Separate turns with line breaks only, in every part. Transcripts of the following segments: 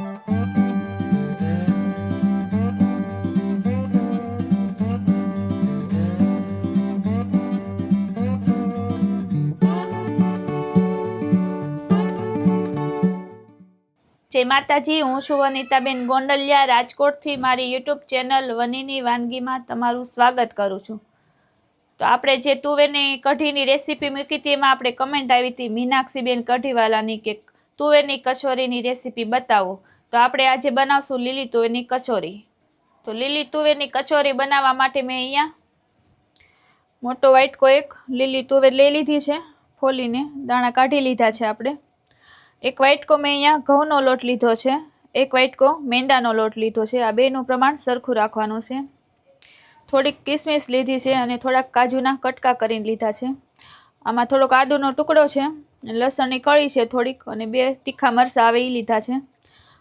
જય માતાજી, હું છું વનિતાબેન ગોંડલિયા. રાજકોટથી મારી યુટ્યુબ ચેનલ વનીની વાનગીમાં તમારું સ્વાગત કરું છું. તો આપણે જે તુવેરની કઢીની રેસીપી મૂકી હતી, એમાં આપણે કમેન્ટ આવી હતી, મીનાક્ષીબેન કઢીવાલાની કે તુવેરની કચોરીની રેસીપી બતાવો. તો આપણે આજે બનાવશું લીલી તુવેરની કચોરી. તો લીલી તુવેરની કચોરી બનાવવા માટે મેં અહીંયા મોટો વાઇટકો એક લીલી તુવેર લઈ લીધી છે, ફોલીને દાણા કાઢી લીધા છે આપણે. એક વાઇટકો મેં અહીંયા ઘઉંનો લોટ લીધો છે, એક વાઇટકો મેંદાનો લોટ લીધો છે, આ બેનું પ્રમાણ સરખું રાખવાનું છે. થોડીક કિસમિસ લીધી છે અને થોડાક કાજુના કટકા કરીને લીધા છે. આમાં થોડોક આદુનો ટુકડો છે લસણની કળી છે થોડીક અને બે તીખા મરચાં આવે એ લીધા છે.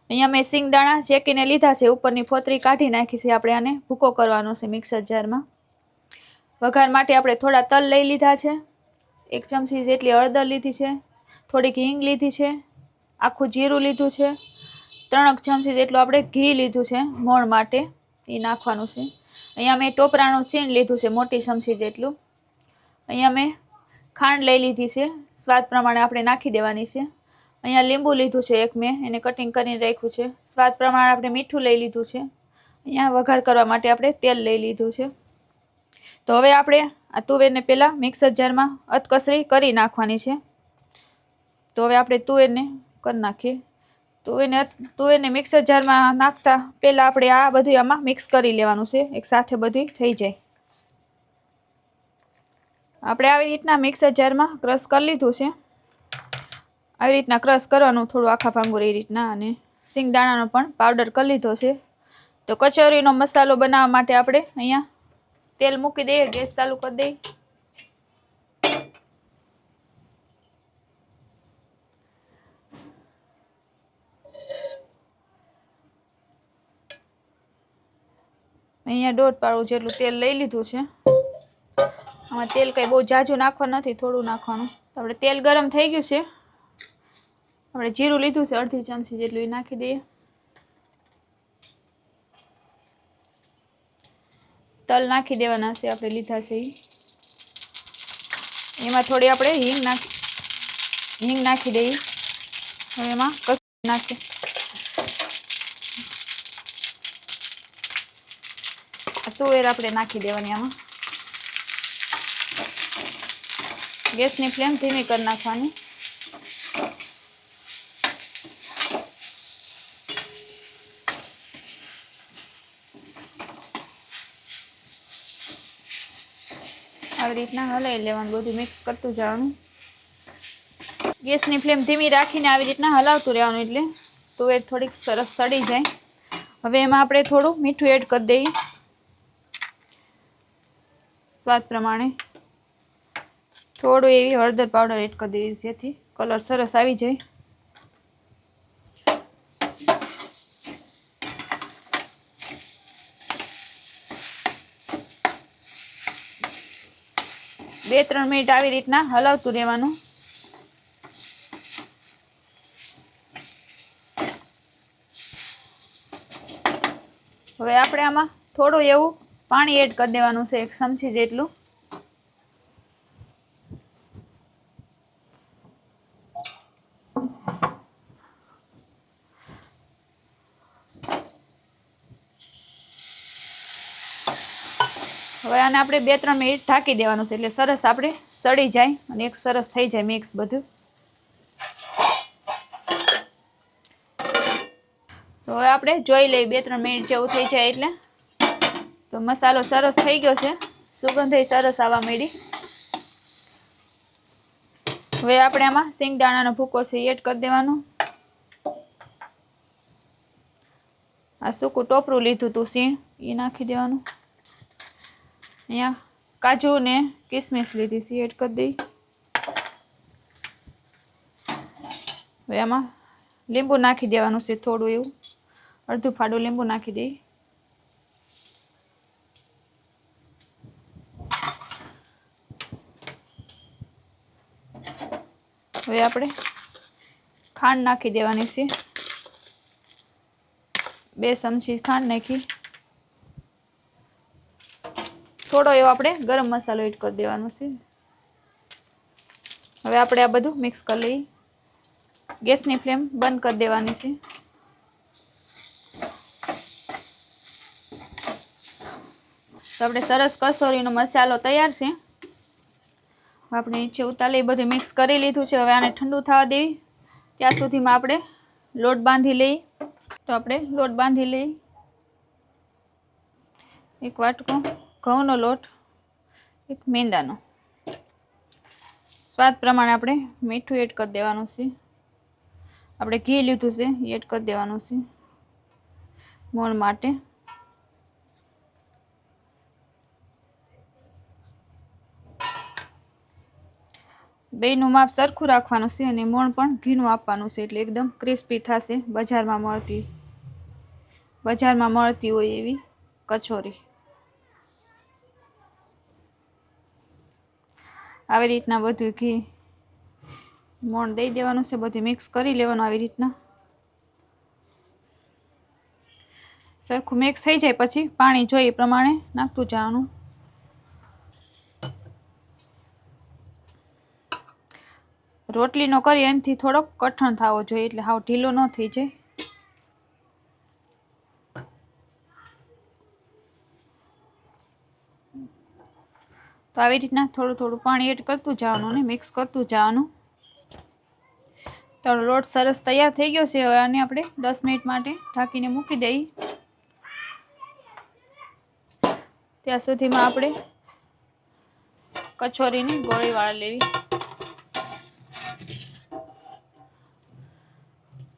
અહીંયા મેં સિંગદાણા ચેકીને લીધા છે, ઉપરની ફોતરી કાઢી નાખી છે આપણે આને. ભૂકો કરવાનો છે મિક્સર જારમાં. વઘાર માટે આપણે થોડા તલ લઈ લીધા છે. એક ચમચી જેટલી હળદર લીધી છે, થોડીક હિંગ લીધી છે, આખું જીરું લીધું છે, ત્રણક ચમચી જેટલું આપણે ઘી લીધું છે મોણ માટે એ નાખવાનું છે. અહીંયા મેં ટોપરાનું છીણ લીધું છે મોટી ચમચી જેટલું. અહીંયા મેં ખાંડ લઈ લીધી છે સ્વાદ પ્રમાણે આપણે નાખી દેવાની છે. અહીંયા લીંબુ લીધું છે એક મેં, એને કટિંગ કરીને રાખ્યું છે. સ્વાદ પ્રમાણે આપણે મીઠું લઈ લીધું છે. અહીંયા વઘાર કરવા માટે આપણે તેલ લઈ લીધું છે. તો હવે આપણે આ તુવેરને પહેલાં મિક્સર જારમાં અધકસરી કરી નાખવાની છે. તો હવે આપણે તુવેરને કરી નાખીએ. તુવેરને તુવેરને મિક્સર જારમાં નાખતા પહેલાં આપણે આ બધું આમાં મિક્સ કરી લેવાનું છે. એક સાથે બધી થઈ જાય. આપણે આવી રીતના મિક્સર જારમાં ક્રશ કરી લીધું છે. આવી રીતના ક્રશ કરવાનું થોડું આખા ભાંગુર એ રીતના અને સિંગદાણાનો પણ પાવડર કરી લીધો છે. તો કચોરીનો મસાલો બનાવવા માટે આપણે અહીંયા તેલ મૂકી દઈએ, ગેસ ચાલુ કરી દઈએ. અહીંયા દોઢ પાડું જેટલું તેલ લઈ લીધું છે. આમાં તેલ કંઈ બહુ જાજુ નાખવાનું નથી, થોડું નાખવાનું. આપણે તેલ ગરમ થઈ ગયું છે. આપણે જીરું લીધું છે, અડધી ચમચી જેટલું એ નાખી દઈએ. તલ નાખી દેવાના છે, આપણે લીધા છે એમાં થોડી આપણે હિંગ નાખી હિંગ નાખી દઈએ. હવે એમાં કશું નાખીએ. તુવેર આપણે નાખી દેવાની આમાં. ગેસની ફ્લેમ ધીમી કરી નાખવાની. આવી રીતના હલાવી લેવાનું, બધું મિક્સ કરતું જવાનું. ગેસની ફ્લેમ ધીમી રાખીને આવી રીતના હલાવતું રહેવાનું એટલે તો એ થોડીક સરસ સડી જાય. હવે એમાં આપણે થોડું મીઠું એડ કરી દઈએ. સ્વાદ પ્રમાણે. થોડું એવી હળદર પાવડર એડ કરી દઈએ જેથી કલર સરસ આવી જાય. બે ત્રણ મિનિટ આવી રીતના હલાવતું રહેવાનું. હવે આપણે આમાં થોડું એવું પાણી એડ કરી દેવાનું છે, એક ચમચી જેટલું. હવે આને આપણે બે, ત્રણ મિનિટ ઢાંકી દેવાનું છે એટલે સરસ આપણે સડી જાય અને એક સરસ થઈ જાય મિક્સ બધું. તો હવે આપણે જોઈ લઈએ બે, ત્રણ મિનિટ જેવું થઈ જાય એટલે. તો મસાલો સરસ થઈ ગયો છે. સુગંધ સરસ આવવા માંડી. હવે આપણે આમાં સિંગદાણાનો ભૂકો છે એડ કરી દેવાનો. આ સૂકું ટોપરું લીધું તું સીણ, એ નાખી દેવાનું. અહીંયા કાજુ ને કિસમિસ લીધી છે એડ કરી દઈ હવે આમાં લીંબુ નાખી દેવાનું છે થોડું એવું અડધું ફાડું લીંબુ નાખી દઈ હવે આપણે ખાંડ નાખી દેવાની છે બે ચમચી ખાંડ નાખી। થોડો એવો આપણે ગરમ મસાલો એડ કરી દેવાનો છે. હવે આપણે આ બધું મિક્સ કરી લઈએ. ગેસની ફ્લેમ બંધ કરી દેવાની છે. તો આપણે સરસ કસોરીનો મસાલો તૈયાર છે. આપણે નીચે ઉતારી બધું મિક્સ કરી લીધું છે. હવે આને ઠંડુ થવા દેવી. ત્યાં સુધીમાં આપણે લોટ બાંધી લઈએ. તો આપણે લોટ બાંધી લઈએ. એક વાટકો. ઘઉંનો લોટ, એક મેંદાનો. સ્વાદ પ્રમાણે આપણે મીઠું એડ કરી દેવાનું છે. આપણે ઘી લીધું છે એડ કરી દેવાનું છે. મોણ માટે. બેયનું માપ સરખું રાખવાનું છે અને મોણ પણ ઘીનું આપવાનું છે એટલે એકદમ ક્રિસ્પી થશે બજારમાં મળતી બજારમાં મળતી હોય એવી કચોરી. આવી રીતના બધું ઘી મોણ દઈ દેવાનું છે, બધું મિક્સ કરી લેવાનું આવી રીતના. સરખું મિક્સ થઈ જાય પછી પાણી જોઈએ પ્રમાણે નાખતું જવાનું. રોટલીનો કરી એનાથી થોડોક કઠણ થવો જોઈએ, એટલે હાવ ઢીલો ન થઈ જાય. તો આવી રીતના થોડું થોડું પાણી એડ કરતું જવાનું ને મિક્સ કરતું જવાનું. તો લોટ સરસ તૈયાર થઈ ગયો છે. હવે આને આપણે દસ મિનિટ માટે ઢાંકીને મૂકી દઈએ. ત્યાં સુધીમાં આપણે કચોરીની ગોળી વાળ લેવી.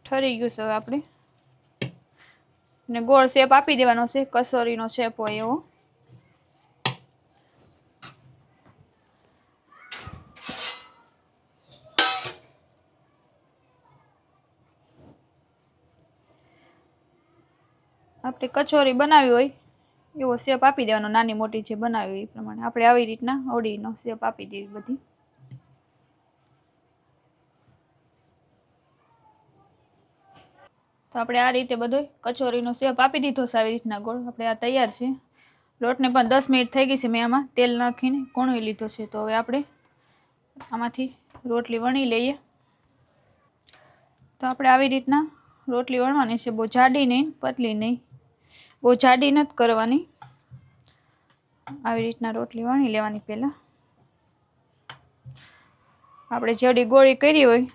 ઠરી ગયું છે હવે આપણે. ને ગોળ શેપ આપી દેવાનો છે. કસોરીનો શેપ હોય એવો. આપણે કચોરી બનાવી હોય, એવો શેપ આપી દેવાનો, નાની મોટી જે બનાવી હોય એ પ્રમાણે. આપણે આવી રીતના અવળીનો શેપ આપી દેવી બધી. તો આપણે આ રીતે બધો કચોરીનો શેપ આપી દીધો છે આવી રીતના ગોળ. આપણે આ તૈયાર છે. લોટને પણ દસ મિનિટ થઈ ગઈ છે મેં આમાં તેલ નાખીને કોણવી લીધો છે. તો હવે આપણે આમાંથી રોટલી વણી લઈએ. તો આપણે આવી રીતના રોટલી વણવાની છે. બહુ જાડી નહીં, પતલી નહીં. બહુ જાડી નથી કરવાની. આવી રીતના રોટલી વણી લેવાની પહેલાં. આપણે જેવડી ગોળી કરી હોય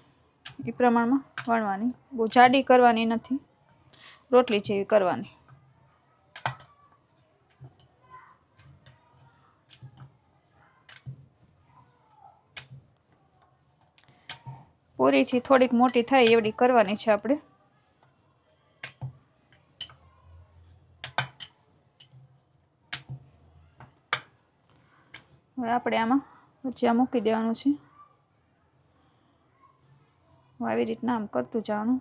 એ પ્રમાણમાં વણવાની. બહુ જાડી કરવાની નથી. રોટલી જેવી કરવાની. પૂરીથી થોડીક મોટી થાય એવડી કરવાની છે આપણે. હવે આપણે આમાં વચ્ચે મૂકી દેવાનું છે. આવી રીતના આમ કરતું જવાનું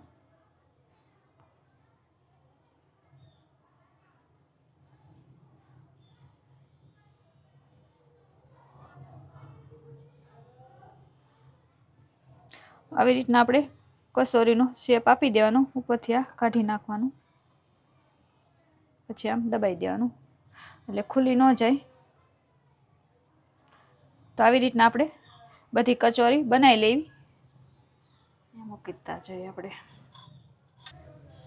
આવી રીતના આપણે કસોરીનો શેપ આપી દેવાનો, ઉપરથી આ કાઢી નાખવાનું. પછી આમ દબાઈ દેવાનું. એટલે ખુલ્લી ન જાય. તો આવી રીતના આપણે બધી કચોરી બનાવી લેવી. મૂકીતા જઈએ આપણે.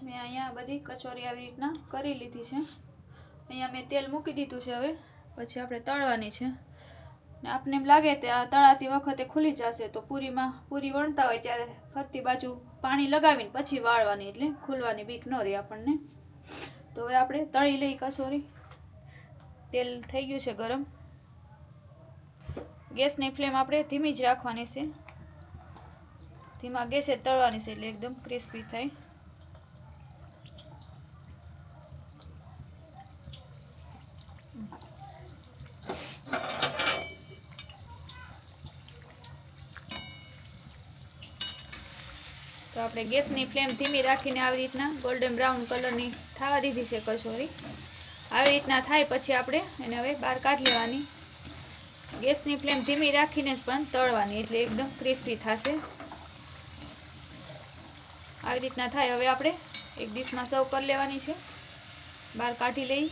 મેં અહીંયા બધી કચોરી આવી રીતના કરી લીધી છે. અહીંયા મેં તેલ મૂકી દીધું છે હવે. પછી આપણે તળવાની છે. ને આપને એમ લાગે કે આ તળાતી વખતે ખુલી જશે તો પૂરીમાં પૂરી વણતા હોય ત્યારે ફરતી બાજુ પાણી લગાવીને પછી વાળવાની એટલે ખુલવાની બીક ન રહે આપણને. તો હવે આપણે તળી લઈ કચોરી. તેલ થઈ ગયું છે ગરમ. ગેસની ફ્લેમ આપણે ધીમી જ રાખવાની છે. ધીમા ગેસે તળવાની છે એટલે એકદમ ક્રિસ્પી થાય. તો આપણે ગેસની ફ્લેમ ધીમી રાખીને આવી રીતના ગોલ્ડન બ્રાઉન કલરની થવા દીધી છે કચોરી. આવી રીતના થાય પછી આપણે એને હવે બહાર કાઢી લેવાની. ગેસની ફ્લેમ ધીમી રાખીને જ પણ તળવાની, એટલે એકદમ ક્રિસ્પી થશે. આવી રીતના થાય. હવે આપણે એક ડીશમાં સર્વ કરી લેવાની છે. બહાર કાઢી લઈ.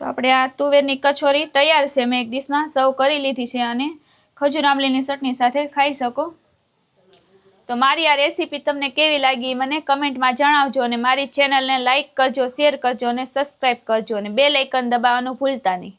તો આપણે આ તુવેરની કચોરી તૈયાર છે. મેં એક ડીશમાં સર્વ કરી લીધી છે અને ખજૂર આંબલીની ચટણી સાથે ખાઈ શકો. તો મારી આ રેસીપી તમને કેવી લાગી મને કમેન્ટમાં જણાવજો અને મારી ચેનલને લાઇક કરજો, શેર કરજો અને સબસ્ક્રાઈબ કરજો અને બે લાઇકન દબાવવાનું ભૂલતા નહીં.